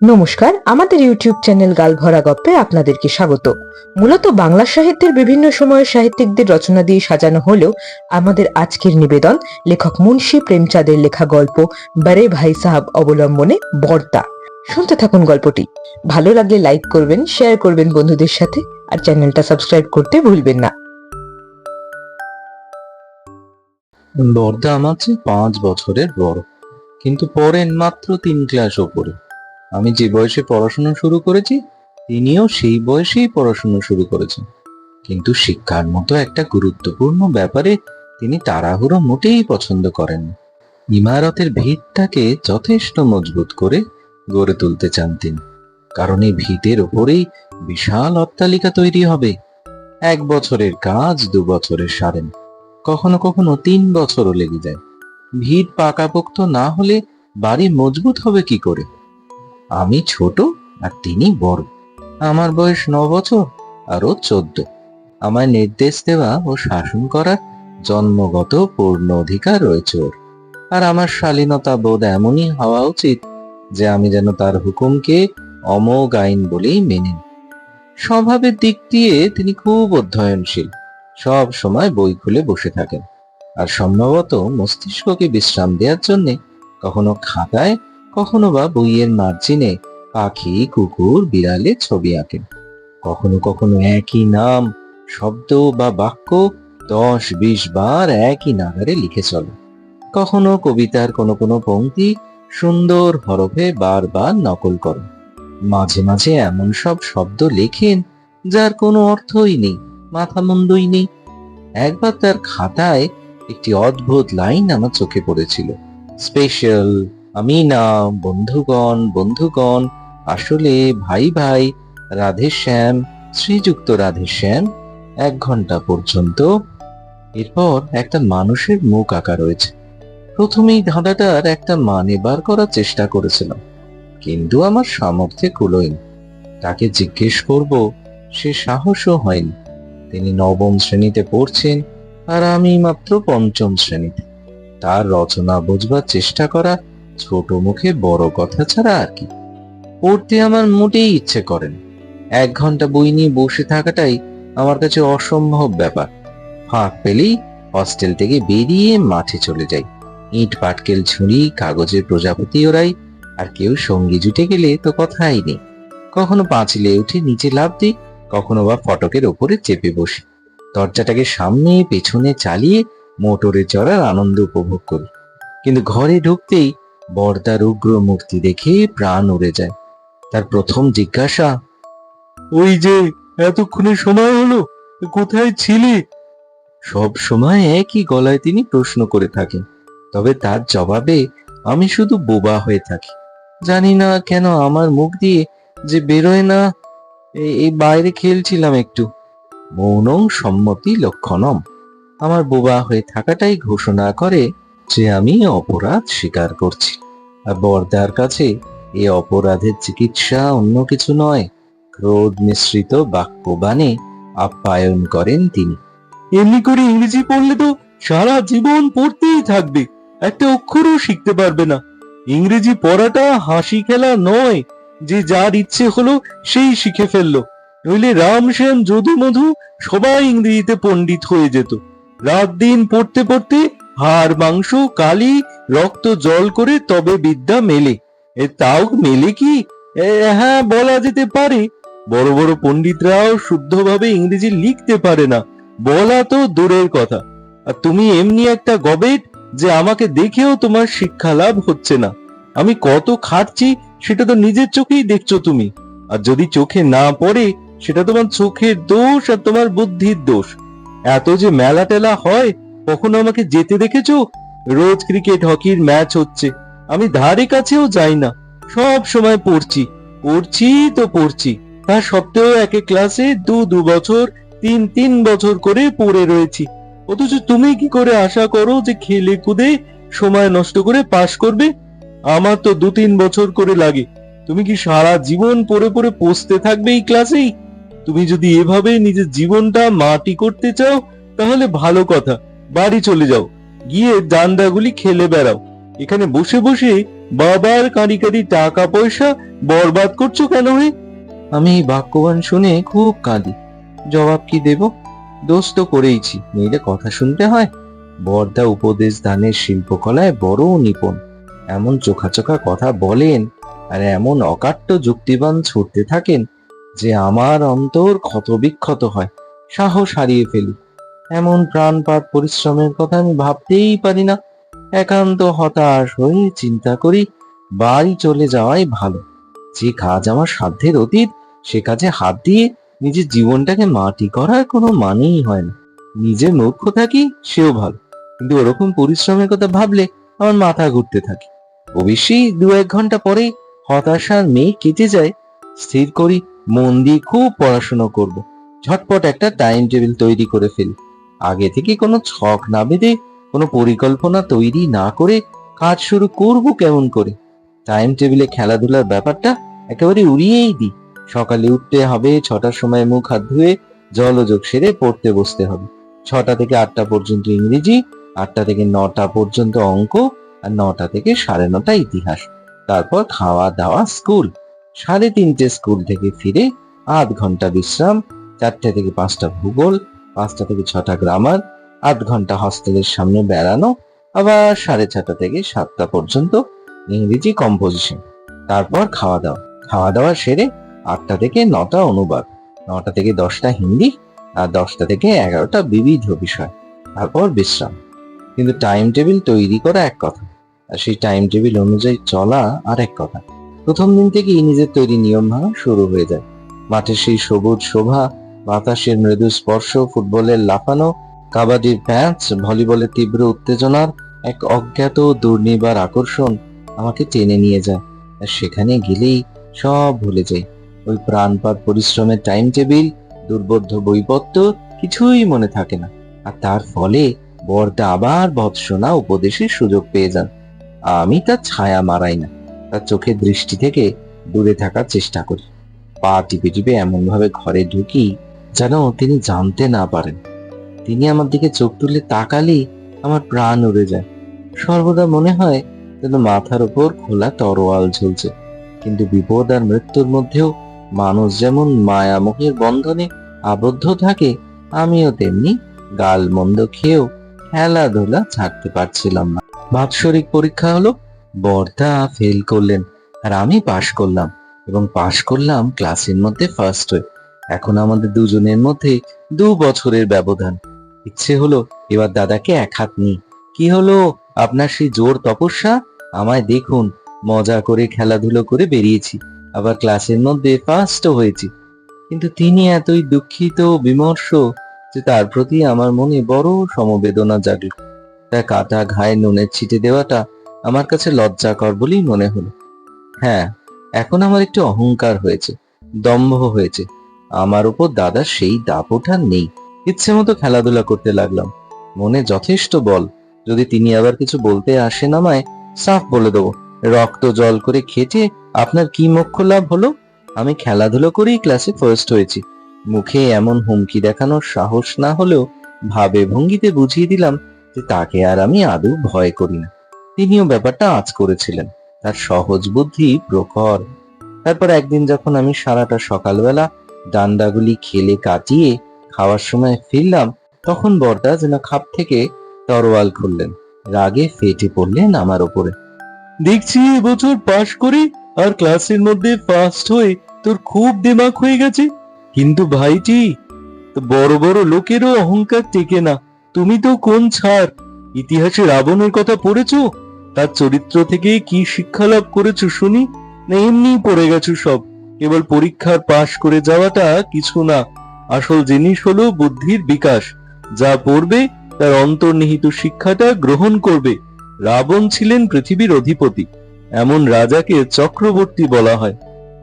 নমস্কার, আমাদের YouTube channel গালভরা গপ্পে আপনাদেরকে স্বাগত। মূলত বাংলা সাহিত্যের বিভিন্ন সময়ের সাহিত্যিকদের রচনা দিয়ে সাজানো হলেও আমাদের আজকের নিবেদন লেখক মুন্সী প্রেমচাঁদের লেখা গল্প বারে ভাই সাহাব অবলম্বনে বর্তা। শুনতে থাকুন গল্পটি। ভালো লাগলে লাইক করবেন, শেয়ার করবেন বন্ধুদের সাথে, আর চ্যানেলটা সাবস্ক্রাইব করতে ভুলবেন না। বর্দা আমার চেয়ে পাঁচ বছরের বড়, কিন্তু পড়েন মাত্র তিন ক্লাস ওপরে। আমি যে বয়সে পড়াশোনা শুরু করেছি, তিনিও সেই বয়সেই পড়াশোনা শুরু করেছেন। কিন্তু শিক্ষার মতো একটা গুরুত্বপূর্ণ ব্যাপারে তিনি তাড়াহুড়ো মোটেই পছন্দ করেন ইমারতের ভিতটাকে যথেষ্ট মজবুত করে গড়ে তুলতে চান তিনি। কারণ এই ভিতের ওপরেই বিশাল অট্টালিকা তৈরি হবে। এক বছরের কাজ, দু বছরের সারেন কখনো কখনো তিন বছরও লেগে যায়। ভিত পাকাপোক্ত না হলে বাড়ি মজবুত হবে কি করে? আমি ছোট আর তিনি বড়। আমার বয়স ন বছর আর ও চোদ্দ। আমায় নির্দেশ দেওয়া ও শাসন করার জন্মগত পূর্ণ অধিকার রয়েছে ওর। আর আমার শালীনতা বোধ এমনই হওয়া উচিত যে আমি যেন তার হুকুমকে অমোঘ আইন বলেই মেনে। স্বভাবের দিক দিয়ে তিনি খুব অধ্যয়নশীল, সব সময় বই খুলে বসে থাকেন। আর সম্ভবত মস্তিষ্ককে বিশ্রাম দেওয়ার জন্যে কখনো খাতায় কখনো বা বইয়ের মার্জিনে পাখি, কুকুর বিড়ালে ছবি আঁকেন। কখনো কখনো একই নাম, শব্দ বা বাক্য দশ, বিশ বার একই নাগারে লিখে চলে। কখনো কবিতার কোনো কোনো পংক্তি সুন্দর হরফে বারবার নকল করেন। মাঝে মাঝে এমন সব শব্দ লেখেন যার কোনো অর্থই নেই মাথা মন্দই নেই। একবার তার খাতায় একটি অদ্ভুত লাইন আমার চোখে পড়েছিল। স্পেশাল আমি না বন্ধুগণ বন্ধুগণ, আসলে ভাই ভাই, রাধেশ্যাম, শ্রীযুক্ত রাধেশ্যাম, এক ঘণ্টা পর্যন্ত। এরপর একটা মানুষের মুখ আঁকা রয়েছে। প্রথমেই ধাঁধাটার একটা মানে বার করার চেষ্টা করেছিলাম, কিন্তু আমার সামর্থ্যে কুলোয়নি তাকে জিজ্ঞেস করব, সে সাহসও হয়নি। তিনি নবম শ্রেণীতে পড়ছেন আর আমি মাত্র পঞ্চম শ্রেণীতে। তার রচনা বোঝবার চেষ্টা করা ছোট মুখে বড় কথা ছাড়া আর কি। পড়তে আমার মোটেই ইচ্ছে করেন এক ঘণ্টা বই নিয়ে বসে থাকাটাই আমার কাছে অসম্ভব ব্যাপার। ফাঁক পেলেই হস্টেল থেকে বেরিয়ে মাঠে চলে যাই। ইট, পাটকেল, ঝুড়ি, কাগজের প্রজাপতি ওরাই আর কেউ সঙ্গী জুটে গেলে তো কথাই নেই। কখনো পাঁচিলে উঠে নিচে লাভ দিই, কখনো বা ফটকের ওপরে চেপে বসি। দরজাটাকে সামনে পেছনে চালিয়ে মোটরে চড়ার আনন্দ উপভোগ করি। কিন্তু ঘরে ঢুকতেই বর্দার উগ্র মূর্তি দেখে প্রাণ উড়ে যায়। তার প্রথম জিজ্ঞাসা, ওই যে এতক্ষণে সময় হলো, কোথায় ছিলি? সব সময় একই গলায় তিনি প্রশ্ন করে থাকেন, তবে তার জবাবে, আমি শুধু বোবা হয়ে থাকি। জানি না কেন আমার মুখ দিয়ে যে বেরোয় না এই- বাইরে খেলছিলাম একটু। মৌনং সম্মতি লক্ষণম। আমার বোবা হয়ে থাকাটাই ঘোষণা করে যে আমি অপরাধ স্বীকার করছি। বর্দার কাছে এই অপরাধের চিকিৎসা অন্য কিছু নয়, ক্রোধ মিশ্রিত বাক্যবাণে আপ্যায়ন করেন তিনি। এমনি করে ইংরেজি পড়লে তো সারা জীবন পড়তেই থাকবে, একটা অক্ষরও শিখতে পারবে না। ইংরেজি পড়াটা হাসি খেলা নয়, যে যার ইচ্ছে হলো সেই শিখে ফেলল। নইলে রাম শ্যাম যদু মধু সবাই ইংরেজিতে পণ্ডিত হয়ে যেত। রাত দিন পড়তে পড়তে হাড়, মাংস, কালি, রক্ত, জল করে তবে বিদ্যা মেলে। এ তাও মেলে কি? হ্যাঁ বলা যেতে পারে। বড় বড় পণ্ডিতরাও শুদ্ধভাবে ইংরেজি লিখতে পারে না। বলা তো দূরের কথা। আর তুমি এমনি একটা গবেট যে আমাকে দেখেও তোমার শিক্ষা লাভ হচ্ছে না। আমি কত খাটছি সেটা তো নিজের চোখেই দেখছ তুমি। আর যদি চোখে না পড়ে, সেটা তোমার চোখের দোষ আর তোমার বুদ্ধির দোষ। এত যে মেলা টেলা হয় কখনো আমাকে যেতে দেখেছ? রোজ ক্রিকেট হকির ম্যাচ হচ্ছে। আমি ধারে কাছেও যাই না। সব সময় পড়ছি। পড়ছি তো পড়ছি। তা সত্ত্বেও একে ক্লাসে দু দু বছর, তিন তিন বছর করে পড়ে রয়েছি। অথচ তুমি কি করে আশা করো যে খেলে কুদে সময় নষ্ট করে পাশ করবে? আমার তো দু, তিন বছর করে লাগে। তুমি কি সারা জীবন পড়ে পড়ে পৌঁছতে থাকবে এই ক্লাসেই তুমি যদি এভাবে নিজের জীবনটা মাটি করতে চাও, তাহলে ভালো কথা। বাড়ি চলে যাও। গিয়ে দান্দাগুলি খেলে বেড়াও। এখানে বসে বসে বাবার কাঁদি কাঁড়ি টাকা পয়সা বরবাদ করছ কেন হে? আমি বাক্যবান শুনে খুব কাঁদি। জবাব কি দেব? দোষ তো করেইছি। মেয়েদের কথা শুনতে হয়? বর্দা উপদেশ দানের শিল্পকলায় বড় নিপুণ। এমন চোখা চোখা কথা বলেন আর এমন অকাট্য যুক্তিবান ছুটতে থাকেন যে আমার অন্তর ক্ষতবিক্ষত হয়। সাহস হারিয়ে ফেলি। এমন প্রাণপাত পরিশ্রমের কথা আমি ভাবতেই পারি না। একান্ত হতাশ হয়ে চিন্তা করি, বাড়ি চলে যাওয়াই ভালো। যে কাজ আমার সাধ্যের অতীত, সে কাজে হাত দিয়ে নিজের জীবনটাকে মাটি করার কোনো মানেই হয় না। নিজের মূর্খ থাকি, সেও ভালো। কিন্তু ওরকম পরিশ্রমের কথা ভাবলে আমার মাথা ঘুরতে থাকে। অবশ্যই দু এক ঘণ্টা পরে হতাশার মেয়ে কেটে যায়, স্থির করি, মন দিয়ে খুব পড়াশোনা করব। ঝটপট একটা টাইম টেবিল তৈরি করে ফেলি। আগে থেকে কোনো ছক না বেঁধে, কোনো পরিকল্পনা তৈরি না করে কাজ শুরু করব কেমন করে? টাইম টেবিলে খেলাধুলার ব্যাপারটা একেবারে উড়িয়েই দিই। সকালে উঠতে হবে, ছটার সময় মুখ হাত ধুয়ে জলযোগ সেরে পড়তে বসতে হবে। ছটা থেকে আটটা পর্যন্ত ইংরেজি, আটটা থেকে নটা পর্যন্ত অঙ্ক আর নটা থেকে সাড়ে নটা ইতিহাস। তারপর খাওয়া দাওয়া, স্কুল। সাড়ে তিনটে স্কুল থেকে ফিরে আধ ঘণ্টা বিশ্রাম, চারটে থেকে পাঁচটা ভূগোল পাঁচটা থেকে ছটা গ্রামার আধ ঘণ্টা হস্টেলের সামনে বেড়ানো, আবার সাড়ে ছটা থেকে সাতটা পর্যন্ত ইংরেজি কম্পোজিশন তারপর খাওয়া দাওয়া। খাওয়া দাওয়া সেরে আটটা থেকে নটা অনুবাদ। নটা থেকে দশটা হিন্দি আর দশটা থেকে এগারোটা বিবিধ বিষয়। তারপর বিশ্রাম। কিন্তু টাইম টেবিল তৈরি করা এক কথা। আর সেই টাইম টেবিল অনুযায়ী চলা আর এক কথা। প্রথম দিন থেকেই নিজের তৈরি নিয়ম ভাঙা শুরু হয়ে যায়। মাঠের সেই সবুজ শোভা বাতাসের মৃদু স্পর্শ, ফুটবলের লাফানো, কাবাডির প্যাচ ভলিবলের তীব্র উত্তেজনার এক অজ্ঞাত দুর্নিবার আকর্ষণ আমাকে টেনে নিয়ে যায়। আর সেখানে গেলেই সব ভুলে যাই। ওই প্রাণপাত পরিশ্রমের টাইম টেবিল দুর্বোধ্য বইপত্র কিছুই মনে থাকে না। আর তার ফলে বরদা আবার ভৎসনা উপদেশের সুযোগ পেয়ে যান। আমি তার ছায়া মারাই না। তার চোখের দৃষ্টি থেকে দূরে থাকার চেষ্টা করি। পা টিপে টিপে এমন ভাবে ঘরে ঢুকি যেন তিনি জানতে না পারেন। তিনি আমার দিকে চোখ তুলে তাকালেই আমার প্রাণ উড়ে যায়। সর্বদা মনে হয় যেন মাথার উপর খোলা তরোয়াল ঝুলছে। কিন্তু বিপদ আর মৃত্যুর মধ্যেও মানুষ যেমন মায়ামোহের বন্ধনে আবদ্ধ থাকে, আমিও তেমনি গাল মন্দ খেয়েও খেলাধুলা ছাড়তে পারছিলাম না। বাৎসরিক পরীক্ষা হলো, বর্দা ফেল করলেন আর আমি পাশ করলাম এবং পাশ করলাম ক্লাসের মধ্যে ফার্স্ট হয়ে এখন আমাদের দুজনের মধ্যে দু বছরের ব্যবধান। ইচ্ছে হলো এবার দাদাকে এক হাত নিই। কি হলো? আপনার সেই জোর তপস্যা? আমায় দেখুন, মজা করে খেলাধুলো করে বেরিয়েছি। আবার ক্লাসের মধ্যে ফার্স্টও হয়েছি। কিন্তু তিনি এতই দুঃখিত, বিমর্ষ যে তার প্রতি আমার মনে বড় সমবেদনা জাগল। তার কাটা ঘায়ে নুনের ছিটে দেওয়াটা আমার কাছে লজ্জাকর বলেই মনে হলো। হ্যাঁ এখন আমার একটু অহংকার হয়েছে, দম্ভ হয়েছে। আমার উপর দাদা সেই দাপটা নেই। ইচ্ছে মতো খেলাধুলা করতে লাগলাম। মনে যথেষ্ট বল। যদি তিনি আবার কিছু বলতে আসেন আমায়, সাফ বলে দেবো। রক্ত জল করে খেটে আপনার কি মোক্ষ লাভ হলো? আমি খেলাধুলো করেই ক্লাসে ফার্স্ট হয়েছি। মুখে এমন হুমকি দেখানোর সাহস না হলেও ভাবে ভঙ্গিতে বুঝিয়ে দিলাম যে তাকে আর আমি আদৌ ভয় করি না। তিনিও ব্যাপারটা আজ করেছিলেন। তার সহজ বুদ্ধি প্রখর। তারপর একদিন যখন আমি সারাটা সকালবেলা ডান্ডাগুলি খেলে কাটিয়ে খাওয়ার সময় ফিরলাম, তখন বর্দা যেন খাপ থেকে তরোয়াল খুললেন, রাগে ফেটে পড়লেন আমার ওপরে। দেখছি এবছর পাশ করে আর ক্লাসের মধ্যে ফার্স্ট হয়ে তোর খুব দিমাগ হয়ে গেছে। কিন্তু ভাইটি বড় বড় লোকেরও অহংকার টেকে না। তুমি তো কোন ছাড়? ইতিহাসে রাবণের কথা পড়েছো? তার চরিত্র থেকে কি শিক্ষা লাভ করেছ শুনি? না এমনি পড়ে গেছো সব। কেবল পরীক্ষার পাশ করে যাওয়াটা কিছু না। আসল জিনিস হলো বুদ্ধির বিকাশ। যা পড়বে, তার অন্তর্নিহিত শিক্ষাটা গ্রহণ করবে। রাবণ ছিলেন পৃথিবীর অধিপতি। এমন রাজাকে চক্রবর্তী বলা হয়।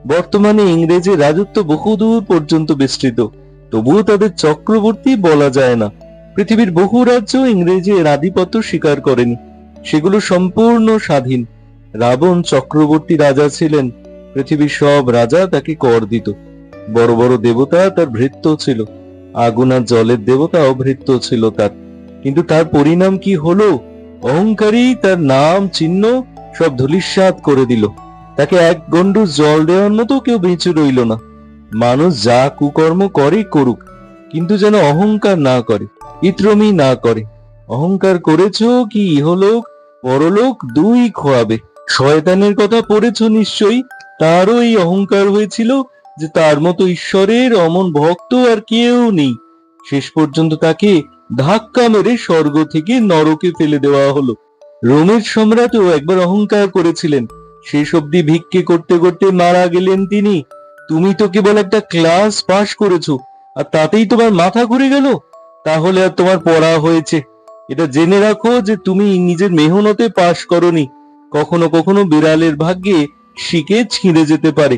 বর্তমানে ইংরেজের রাজত্ব বহুদূর পর্যন্ত বিস্তৃত। তবুও তাদের চক্রবর্তী বলা যায় না। পৃথিবীর বহু রাজ্য ইংরেজের আধিপত্য স্বীকার করেনি। সেগুলো সম্পূর্ণ স্বাধীন। রাবণ চক্রবর্তী রাজা ছিলেন। পৃথিবীর সব রাজা তাকে কর দিত। বড় বড় দেবতা তার ভৃত্য ছিল। আগুন আর জলের দেবতাও ভৃত্য ছিল তার। কিন্তু তার পরিণাম কি হলো? অহংকারী তার নাম, চিহ্ন সব ধুলিস্বাদ করে দিল। তাকে এক গন্ডু জল দেওয়ার মতো কেউ বেঁচে রইল না। মানুষ যা কুকর্ম করে, করুক। কিন্তু যেন অহংকার না করে ইত্রমি না করে। অহংকার করেছ কি, ইহলোক, পরলোক দুই খোয়াবে। শয়তানের কথা পড়েছ নিশ্চয়ই তারও এই অহংকার হয়েছিল যে তার মতো ঈশ্বরের অমন ভক্ত আর কেউ নেই। শেষ পর্যন্ত তাকে ধাক্কা মেরে স্বর্গ থেকে নরকে ফেলে দেওয়া হলো। রোমের সম্রাটও একবার অহংকার করেছিলেন। শেষ অবধি ভিক্ষে করতে করতে মারা গেলেন তিনি। তুমি তো কেবল একটা ক্লাস পাশ করেছ, আর তাতেই তোমার মাথা ঘুরে গেল? তাহলে আর তোমার পড়া হয়েছে। এটা জেনে রাখো যে তুমি নিজের মেহনতে পাশ করনি। কখনো কখনো বিড়ালের ভাগ্যে শিখে ছিঁড়ে যেতে পারে।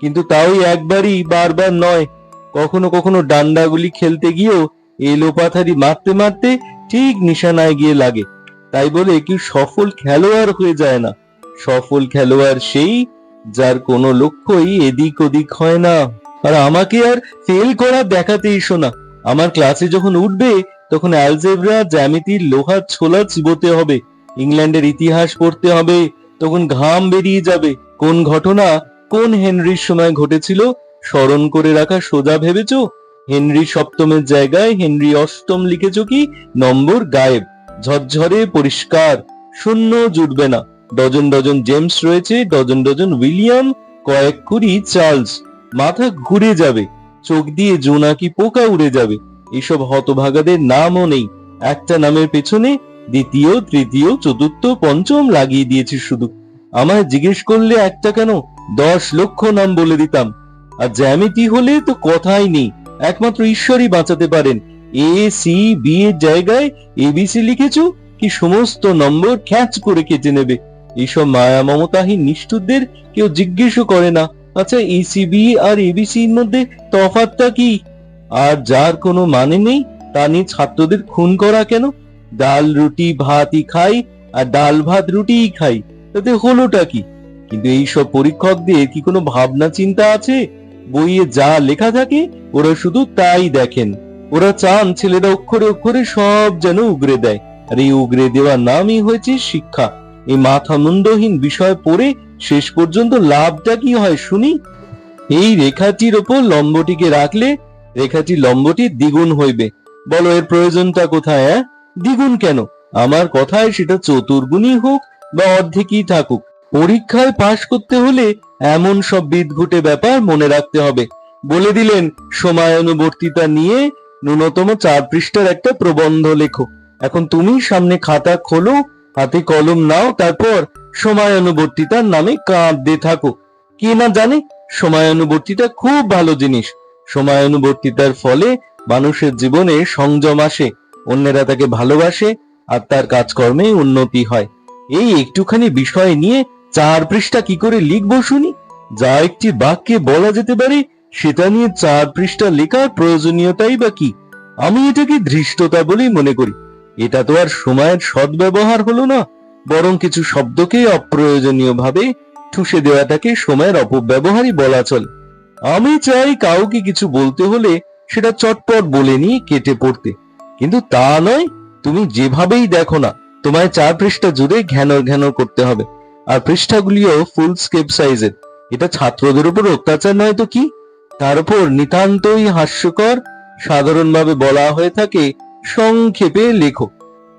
কিন্তু তাওই একবারই, বারবার নয়। কখনো কখনো ডান্ডাগুলি খেলতে গিয়েও এলো পাথারি মারতে মারতে ঠিক নিশানায় গিয়ে লাগে। তাই বলে কেউ সফল খেলোয়াড় হয়ে যায় না। সফল খেলোয়াড় সেই যার কোনো লক্ষ্যই এদিক ওদিক হয় না। আর আমাকে আর ফেল করা দেখাতে এসো না আমার ক্লাসে যখন উঠবে, তখন অ্যালজেব্রা জ্যামিতির লোহার ছোলা চিবোতে হবে। ইংল্যান্ডের ইতিহাস পড়তে হবে, তখন ঘাম বেরিয়ে যাবে। কোন ঘটনা কোন হেনরির সময় ঘটেছিল স্মরণ করে রাখা সোজা ভেবেছো? হেনরি সপ্তমের জায়গায়, হেনরি অষ্টম লিখেছো কি? নম্বর গায়েব, ঝরঝরে পরিষ্কার, শূন্য জুটবে না। ডজন ডজন জেমস রয়েছে, ডজন ডজন উইলিয়াম, কয়েক কুড়ি চার্লস। মাথা ঘুরে যাবে, চোখ দিয়ে জোনাকি পোকা উড়ে যাবে। এসব হতভাগাদের নামও নেই। একটা নামের পেছনে দ্বিতীয়, তৃতীয়, চতুর্থ, পঞ্চম লাগিয়ে দিয়েছি শুধু। আমায় জিজ্ঞেস করলে একটা কেন? দশ লক্ষ নাম বলে দিতাম। আর জ্যামিতি হলে তো কথাই নেই। একমাত্র ঈশ্বরই বাঁচাতে পারেন। এ, সি, বি এর জায়গায় এবিসি লিখেছো? কি সমস্ত নম্বর খ্যাচ করে কেটে নেবে। এইসব মায়া মমতাহীন নিষ্ঠুরদের কেউ জিজ্ঞেসও করে না। আচ্ছা ইসিবি আর এবিসির মধ্যে তফাৎটা কি? আর যার কোনো মানে নেই, তা নিয়ে ছাত্রদের খুন করা কেন? ডাল রুটি ভাতই খাই, আর ডাল ভাত রুটিই খাই। তাতে হলোটা কি? কিন্তু এইসব পরীক্ষকদের কি কোনো ভাবনা চিন্তা আছে? বইয়ে যা লেখা থাকে, ওরা শুধু তাই দেখেন। ওরা চান ছেলেরা অক্ষরে অক্ষরে সব যেন উগরে দেয়। আর এই উগরে দেওয়ার নামই হয়েছে শিক্ষা। এই মাথা মুন্ডহীন বিষয় পড়ে শেষ পর্যন্ত লাভটা কি হয় শুনি? এই রেখাটির ওপর লম্বটিকে রাখলে রেখাটি লম্বটি দ্বিগুণ হইবে। বলো এর প্রয়োজনটা কোথায় দ্বিগুণ কেন? আমার কথায় সেটা চতুর্গুণই হোক বা অর্ধেকই থাকুক। পরীক্ষায় পাশ করতে হলে এমন সব বিদঘুটে ব্যাপার মনে রাখতে হবে। বলে দিলেন সময়ানুবর্তিতা নিয়ে ন্যূনতম চার পৃষ্ঠার একটা প্রবন্ধ লেখো। এখন তুমি সামনে খাতা খোলো, হাতে কলম নাও, তারপর সময়ানুবর্তিতার নামে কাঁদতে থাকো। কে না জানে সময়ানুবর্তিতা খুব ভালো জিনিস। সময়ানুবর্তিতার ফলে মানুষের জীবনে সংযম আসে, অন্যেরা তাকে ভালোবাসে আর তার কাজকর্মে উন্নতি হয়। এই একটুখানি বিষয় নিয়ে চার পৃষ্ঠা কি করে লিখব শুনি? যা একটি বাক্যে বলা যেতে পারে, সেটা নিয়ে চার পৃষ্ঠা লেখার প্রয়োজনীয়তাই বা কি? আমি এটাকে ধৃষ্টতা বলেই মনে করি। এটা তো আর সময়ের সদ্ব্যবহার হলো না, বরং কিছু শব্দকে অপ্রয়োজনীয় ভাবে ঠুসে দেওয়াটাকে সময়ের অপব্যবহারই বলা চলে। আমি চাই কাউকে কিছু বলতে হলে সেটা চটপট বলে নিয়ে কেটে পড়তে। কিন্তু তা নয়, তুমি যেভাবেই দেখো না তোমায় চার পৃষ্ঠা জুড়ে ঘ্যানর ঘ্যানর করতে হবে। আর পৃষ্ঠাগুলিও ফুল স্কেপ সাইজের এটা ছাত্রদের উপর অত্যাচার নয় তো কি? তার উপর নিতান্তই হাস্যকর, সাধারণভাবে বলা হয়ে থাকে সংক্ষেপে লেখো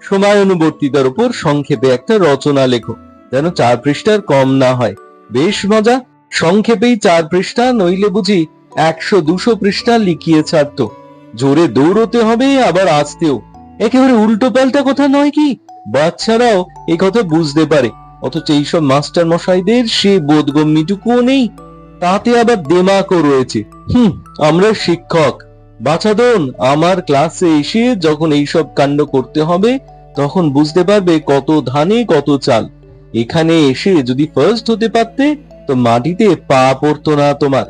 সময় অনুবর্তিতার উপর সংক্ষেপে একটা রচনা লেখো যেন চার পৃষ্ঠার কম না হয়। বেশ মজা। সংক্ষেপেই চার পৃষ্ঠা, নইলে বুঝি একশো দুশো পৃষ্ঠা লিখিয়ে ছাড়তো। জোরে দৌড়তে হবে, আবার আসতেও। একেবারে উল্টো পাল্টা কথা নয় কি? বাচ্চারাও এই কথা বুঝতে পারে। অথচ এইসব মাস্টার মশাইদের সে বোধগম্যটুকুও নেই। তাতে আবার দেমাকও রয়েছে। হুম, আমরা শিক্ষক। বাছাদন, আমার ক্লাসে এসে যখন এইসব কাণ্ড করতে হবে, তখন বুঝতে পারবে কত ধানে কত চাল। এখানে এসে যদি ফার্স্ট হতে পারতে, তো মাটিতে পা পড়তো না তোমার।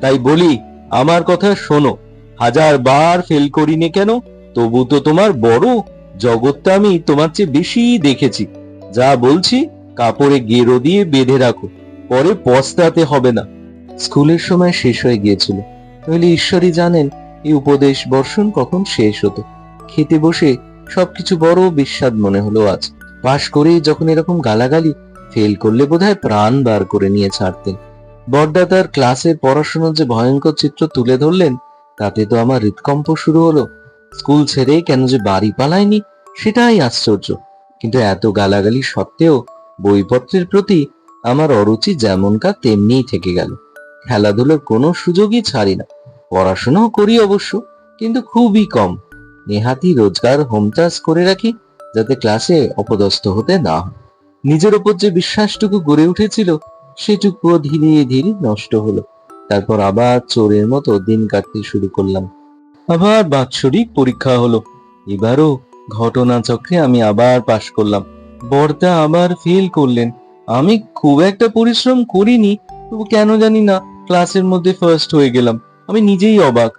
তাই বলি, আমার কথা শোনো। হাজার বার ফেল করিনি কেন? তবু তো তোমার বড় জগৎটা আমি তোমার চেয়ে বেশি দেখেছি। যা বলছি কাপড়ে গেরো দিয়ে বেঁধে রাখো, পরে পস্তাতে হবে না। স্কুলের সময় শেষ হয়ে গিয়েছিল। নইলে ঈশ্বরই জানেন এই উপদেশ বর্ষণ কখন শেষ হতো। খেতে বসে সবকিছু বড় বিস্বাদ মনে হলো আজ। পাশ করেই যখন এরকম গালাগালি, ফেল করলে বোধহয় প্রাণ বার করে নিয়ে ছাড়তেন। বড়দা তার ক্লাসের পড়াশোনার যে ভয়ঙ্কর চিত্র তুলে ধরলেন, তাতে তো আমার হৃদকম্প শুরু হলো। স্কুল ছেড়ে কেন যে বাড়ি পালায়নি, সেটাই আশ্চর্য। কিন্তু এত গালাগালি সত্ত্বেও বইপত্রের প্রতি আমার অরুচি যেমনকার তেমনিই থেকে গেল। খেলাধুলোর কোনো সুযোগই ছাড়ি না। পড়াশোনাও করি অবশ্য, কিন্তু খুবই কম। নেহাতি রোজগার হোম চাষ করে রাখি যাতে ক্লাসে অপদস্থ হতে না হয়। নিজের ওপর যে বিশ্বাসটুকু গড়ে উঠেছিল, সেটুকুও ধীরে ধীরে নষ্ট হলো। তারপর আবার চোরের মতো দিন কাটতে শুরু করলাম। আবার বাৎসরিক পরীক্ষা হলো। এবারও ঘটনা চক্রে আমি আবার পাশ করলাম। বর্দা আবার ফেল করলেন। আমি খুব একটা পরিশ্রম করিনি, তবু কেন জানি না ক্লাসের মধ্যে ফার্স্ট হয়ে গেলাম। আমি নিজেই অবাক।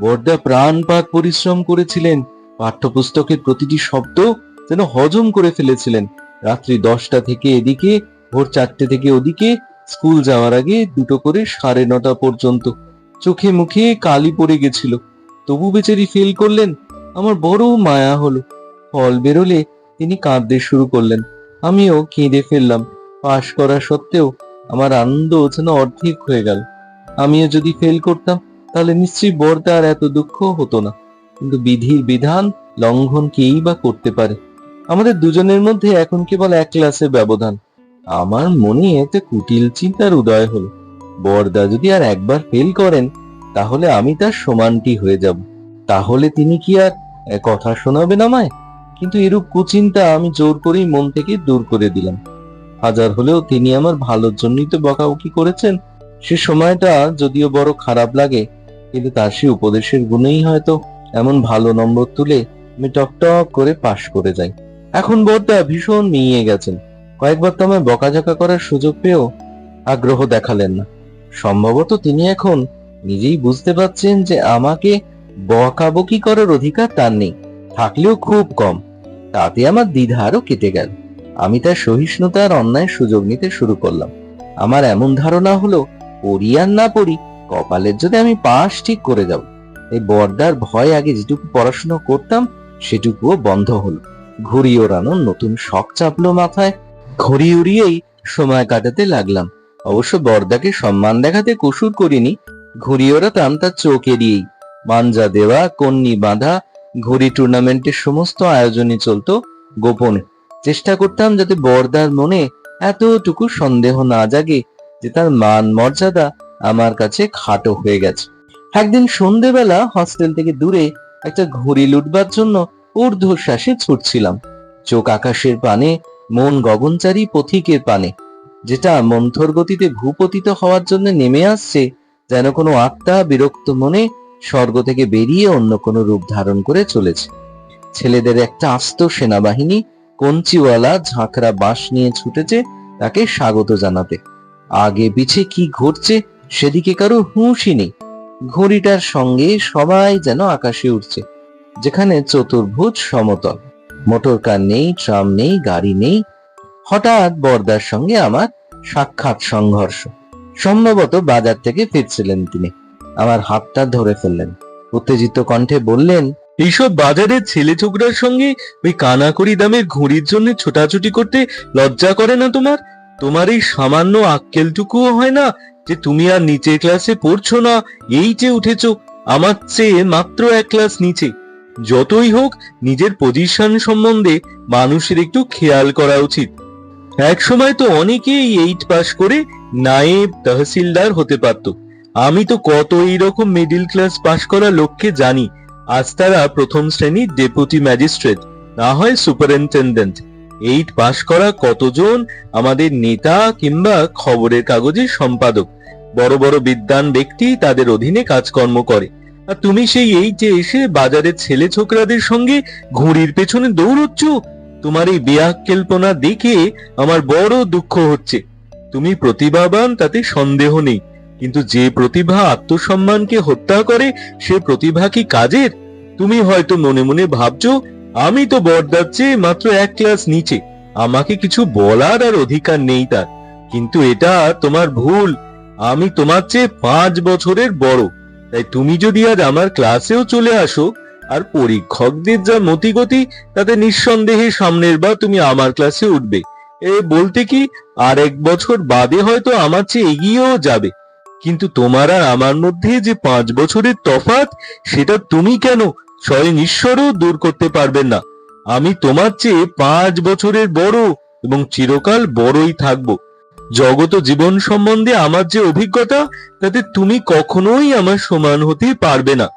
বর্দা প্রাণপাত পরিশ্রম করেছিলেন। পাঠ্যপুস্তকের প্রতিটি শব্দ যেন হজম করে ফেলেছিলেন। রাত্রি দশটা থেকে এদিকে, ভোর চারটে থেকে ওদিকে, স্কুল যাওয়ার আগে দুটো করে সাড়ে নটা পর্যন্ত। চোখে মুখে কালি পড়ে গেছিল। তবু বেচারি ফেল করলেন, আমার বড় মায়া হলো। ফল বেরোলে তিনি কাঁদতে শুরু করলেন। আমিও কেঁদে ফেললাম। পাশ করা সত্ত্বেও আমার আনন্দ যেন অর্ধেক হয়ে গেল। আমিও যদি ফেল করতাম, তাহলে নিশ্চয়ই বর্দা আর এত দুঃখ হতো না। কিন্তু বিধির বিধান লঙ্ঘন কেই বা করতে পারে? আমাদের দুজনের মধ্যে এখন কেবল এক ক্লাসের ব্যবধান। আমার মনে এতে কুটিল চিন্তার উদয় হলো। বরদা যদি আর একবার ফেল করেন তাহলে আমি তার সমানটি হয়ে যাব। তাহলে তিনি কি আর কথা শোনাবেন আমায়? কিন্তু এরূপ কুচিন্তা আমি জোর করেই মন থেকে দূর করে দিলাম। হাজার হলেও তিনি আমার ভালোর জন্যই তো বকাবকি করেছেন। সে সময়টা যদিও বড় খারাপ লাগে, কিন্তু তার সে উপদেশের গুণেই হয়তো এমন ভালো নম্বর তুলে আমি টকটক করে পাশ করে যাই। এখন বর্দা ভীষণ মিইয়ে গেছেন। কয়েকবার তো আমায় বকাঝকা করার সুযোগ পেয়েও আগ্রহ দেখালেন না। সম্ভবত তিনি এখন নিজেই বুঝতে পারছেন যে আমাকে বকাবকি করার অধিকার তার নেই, থাকলেও খুব কম। তাতে আমার দ্বিধা আরও কেটে গেল। আমি তার সহিষ্ণুতার অন্যায় সুযোগ নিতে শুরু করলাম। আমার এমন ধারণা হলো, পড়ি আর না পড়ি, কপালের যদি আমি পাশ ঠিক করে যাব। এই বর্দার ভয় আগে যেটুকু পড়াশোনা করতাম, সেটুকুও বন্ধ হলো। ঘুড়ি ওড়ানোর নতুন শখ চাপলো মাথায়। ঘড়ি উড়িয়েই সময় কাটাতে লাগলাম। অবশ্য বর্দাকে সম্মান দেখাতে কসুর করিনি ঘুড়ি তার চোখ এড়িয়েই মাঞ্জা দেওয়া, কন্নি বাঁধা ঘুড়ি টুর্নামেন্টের সমস্ত আয়োজনই চলতো গোপনে। চেষ্টা করতাম যাতে বর্দার মনে এতটুকু সন্দেহ না জাগে যে তার মান মর্যাদা আমার কাছে খাটো হয়ে গেছে। একদিন সন্ধেবেলা হস্টেল থেকে দূরে একটা ঘড়ি লুটবার জন্য ঊর্ধ্বশ্বাসে ছুটছিলাম। চোখ আকাশের পানে, মন গগনচারী পথিকের পানে, যেটা মন্থর গতিতে ভূপতিত হওয়ার জন্য নেমে আসছে যেন কোনো আত্মা বিরক্ত মনে স্বর্গ থেকে বেরিয়ে অন্য কোনো রূপ ধারণ করে চলেছে। ছেলেদের একটা আস্ত সেনাবাহিনী কঞ্চিওয়ালা ঝাঁকড়া বাঁশ নিয়ে ছুটেছে তাকে স্বাগত জানাতে। আগে পিছে কি ঘটছে সেদিকে কারও হুঁশই নেই। ঘড়িটার সঙ্গে সবাই যেন আকাশে উঠছে যেখানে চতুর্ভুজ সমতল। মোটর কার নেই, ট্রাম নেই, গাড়ি নেই। হঠাৎ বর্দার সঙ্গে আমার সাক্ষাৎ সংঘর্ষ। সম্ভবত বাজার থেকে ফিরছিলেন তিনি। আমার হাতটা ধরে ফেললেন। উত্তেজিত কণ্ঠে বললেন, এইসব বাজারের ছেলে ছোকরার সঙ্গে ওই কানাকড়ি দামের ঘুড়ির জন্য ছোটাছুটি করতে লজ্জা করে না তোমার? তোমার এই সামান্য আক্কেলটুকুও হয় না যে তুমি আর নিচের ক্লাসে পড়ছো না, এই যে উঠেছো, আমার চেয়ে মাত্র এক ক্লাস নিচে। যতই হোক, নিজের পজিশন সম্বন্ধে মানুষের একটু খেয়াল করা উচিত। এক সময় তো অনেকেই এইট পাস করে নায়েব তহসিলদার হতে পারত। আমি তো কত এইরকম মিডিল ক্লাস পাশ করা লোককে জানি। আজ তারা প্রথম শ্রেণির ডেপুটি ম্যাজিস্ট্রেট না হয় সুপারিনটেন্ডেন্ট এইট পাশ করা কতজন আমাদের নেতা কিংবা খবরের কাগজের সম্পাদক? বড় বড় বিদ্বান ব্যক্তি তাদের অধীনে কাজকর্ম করে। আর তুমি সেই এইটে এসে বাজারের ছেলে ছোকরাদের সঙ্গে ঘুড়ির পেছনে দৌড়চ্ছ? তোমার এই বেয়াক্কেলপনা দেখে আমার বড় দুঃখ হচ্ছে। তুমি প্রতিভাবান, তাতে সন্দেহ নেই। কিন্তু যে প্রতিভা আত্মসম্মানকে হত্যা করে, সে প্রতিভা কি কাজের? তুমি হয়তো মনে মনে ভাবছ, আমি তো বরদার চেয়ে মাত্র এক ক্লাস নিচে। আমাকে কিছু বলার আর অধিকার নেই তার। কিন্তু এটা তোমার ভুল। আমি তোমার চেয়ে পাঁচ বছরের বড়। তাই তুমি যদি আজ আমার ক্লাসেও চলে আসো, আর পরীক্ষকদের যা মতিগতি, তাতে নিঃসন্দেহে সামনের বার তুমি আমার ক্লাসে উঠবে। এ বলতে কি আর এক বছর বাদে হয়তো আমার চেয়ে এগিয়েও যাবে। কিন্তু তোমার আর আমার মধ্যে যে পাঁচ বছরের তফাৎ, সেটা তুমি কেন স্বয়ং ঈশ্বরও দূর করতে পারবেন না? আমি তোমার চেয়ে পাঁচ বছরের বড় এবং চিরকাল বড়ই থাকব। জগত জীবন সম্বন্ধে আমার যে অভিজ্ঞতা, তাতে তুমি কখনোই আমার সমান হতে পারবে না।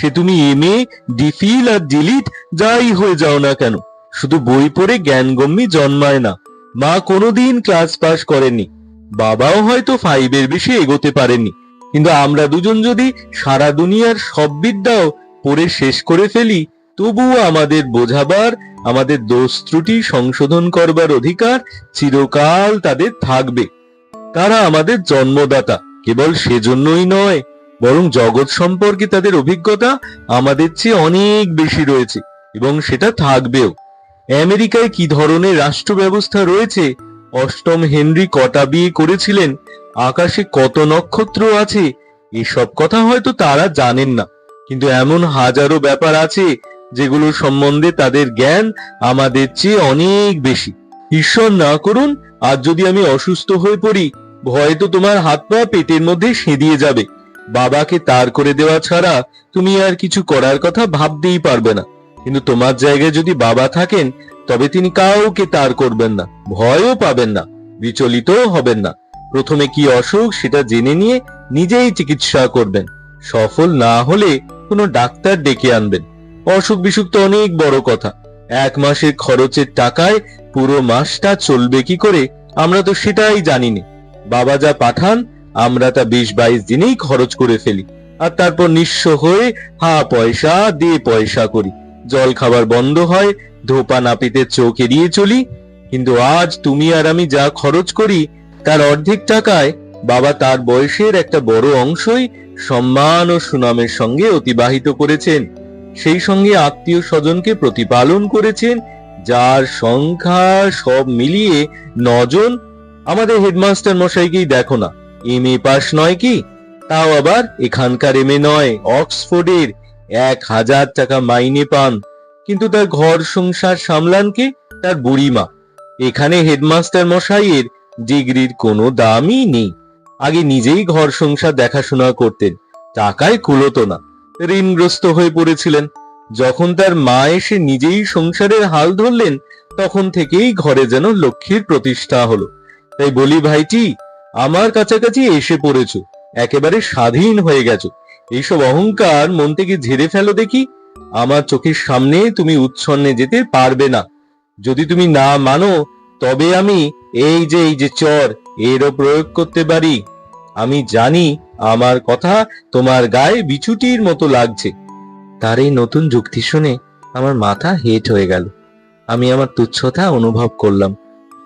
সে তুমি এম এ ডিফিল আর ডিলিট, যাই হয়ে যাও না কেন। শুধু বই পড়ে জ্ঞানগম্যি জন্মায় না। মা কোনোদিন ক্লাস পাস করেননি। বাবাও হয়তো ফাইভের বেশি এগোতে পারেনি কিন্তু আমরা দুজন যদি সারা দুনিয়ার সব বিদ্যাও পড়ে শেষ করে ফেলি, তবুও আমাদের বোঝাবার, আমাদের দোষ ত্রুটি সংশোধন করবার অধিকার চিরকাল তাদের থাকবে। তারা আমাদের জন্মদাতা, কেবল সেজন্যই নয়, বরং জগৎ সম্পর্কে তাদের অভিজ্ঞতা আমাদের চেয়ে অনেক বেশি রয়েছে, এবং সেটা থাকবেও। আমেরিকায় কি ধরনের রাষ্ট্র ব্যবস্থা রয়েছে? অষ্টম হেনরি কটা বিয়ে করেছিলেন? আকাশে কত নক্ষত্র আছে? এসব কথা হয়তো তারা জানেন না। কিন্তু এমন হাজারো ব্যাপার আছে যেগুলো সম্বন্ধে তাদের জ্ঞান আমাদের চেয়ে অনেক বেশি। ঈশ্বর না করুন আজ যদি আমি অসুস্থ হয়ে পড়ি, ভয়ে তো তোমার হাত পা পেটের মধ্যে সেঁধিয়ে যাবে। বাবাকে তার করে দেওয়া ছাড়া তুমি আর কিছু করার কথা ভাবতেই পারবে না। কিন্তু তোমার জায়গায় যদি বাবা থাকেন, তবে তিনি কাউকে তার করবেন না, ভয়ও পাবেন না, বিচলিতও হবেন না। প্রথমে কি অসুখ সেটা জেনে নিয়ে নিজেই চিকিৎসা করবেন। সফল না হলে কোনো ডাক্তার ডেকে আনবেন। অসুখ বিসুখ তো অনেক বড় কথা। এক মাসের খরচের টাকায় পুরো মাসটা চলবে কি করে, আমরা তো সেটাই জানি না বাবা যা পাঠান, আমরা তা বিশ বাইশ দিনেই খরচ করে ফেলি। আর তারপর নিঃস্ব হয়ে হা পয়সা দিয়ে পয়সা করি। জল খাবার বন্ধ হয়, ধোপা নাপিতে চোখ এড়িয়ে চলি, কিন্তু আজ তুমি আর আমি যা খরচ করি, তার অর্ধেক টাকায় বাবা তার বয়সের একটা বড় অংশই সম্মান ও সুনামের সঙ্গে অতিবাহিত করেছেন। সেই সঙ্গে আত্মীয় স্বজনকে প্রতিপালন করেছেন, যার সংখ্যা সব মিলিয়ে নজন। আমাদের হেডমাস্টার মশাইকেই দেখো না, এম এ পাস নয় কি? তাও আবার এখানকার এম এ নয়, অক্সফোর্ডের। এক হাজার টাকা মাইনে পান। কিন্তু তার ঘর সংসার সামলান কে? তার বুড়িমা। এখানে হেডমাস্টার মশাইয়ের ডিগ্রির কোনো দামই নেই। আগে নিজেই ঘর সংসার দেখাশোনা করতেন। টাকায় কুলোতো না। ঋণগ্রস্ত হয়ে পড়েছিলেন। যখন তার মা এসে নিজেই সংসারের হাল ধরলেন, তখন থেকেই ঘরে যেন লক্ষ্মীর প্রতিষ্ঠা হলো। তাই বলি, ভাইটি, আমার কাছাকাছি এসে পড়েছো। একেবারে স্বাধীন হয়ে গেছো। এইসব অহংকার মন থেকে ঝেড়ে ফেলো দেখি। আমার চোখের সামনে তুমি উচ্ছন্নে যেতে পারবে না। যদি তুমি না মানো, তবে আমি এই যে এই যে চর, এরও প্রয়োগ করতে পারি। আমি জানি আমার কথা তোমার গায়ে বিছুটির মতো লাগছে। তার এই নতুন যুক্তি শুনে আমার মাথা হেট হয়ে গেল। আমি আমার তুচ্ছতা অনুভব করলাম।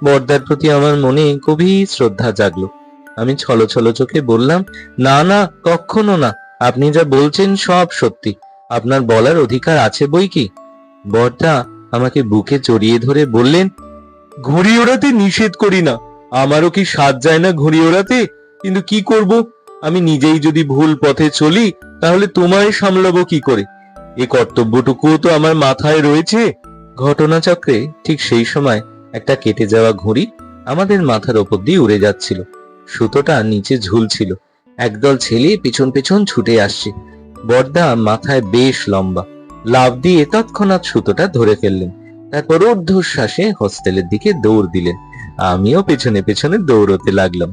বর্দার প্রতি আমার মনে গভীর শ্রদ্ধা জাগলো। আমি ছলো ছলো চোখে বললাম, না না কখনো না। আপনি যা বলছেন সব সত্যি। আপনার বলার অধিকার আছে বই কি? বর্দা আমাকে বুকে জড়িয়ে ধরে বললেন, ঘুড়ি ওড়াতে নিষেধ করি না। আমারও কি সাজ যায় না ঘুড়ি ওড়াতে? কিন্তু কি করব? আমি নিজেই যদি ভুল পথে চলি, তাহলে তোমায় সামলাবো কি করে? এ কর্তব্যটুকুও তো আমার মাথায় রয়েছে। ঘটনাচক্রে ঠিক সেই সময় একটা কেটে যাওয়া ঘুড়ি আমাদের মাথার ওপর দিয়ে উড়ে যাচ্ছিল। সুতোটা নিচে ঝুলছিল। একদল ছেলে পেছন পেছন ছুটে আসছে। বর্দা মাথায় বেশ লম্বা। লাভ দিয়ে তৎক্ষণাৎ সুতোটা ধরে ফেললেন। তারপর ঊর্ধ্বশ্বাসে হোস্টেলের দিকে দৌড় দিলেন। আমিও পেছনে পেছনে দৌড়তে লাগলাম।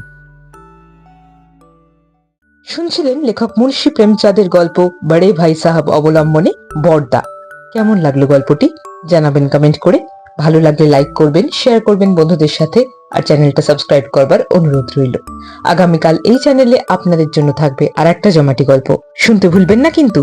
শুনছিলেন লেখক মুন্সি প্রেমচাঁদের গল্প বড়ে ভাই সাহাব অবলম্বনে বর্দা। কেমন লাগল গল্পটি? জানাবেন কমেন্ট করে। ভালো লাগলে লাইক করবেন, শেয়ার করবেন বন্ধুদের সাথে। আর চ্যানেলটা সাবস্ক্রাইব করবার অনুরোধ রইল। আগামীকাল এই চ্যানেলে আপনাদের জন্য থাকবে আর একটা জমাটি গল্প। শুনতে ভুলবেন না কিন্তু।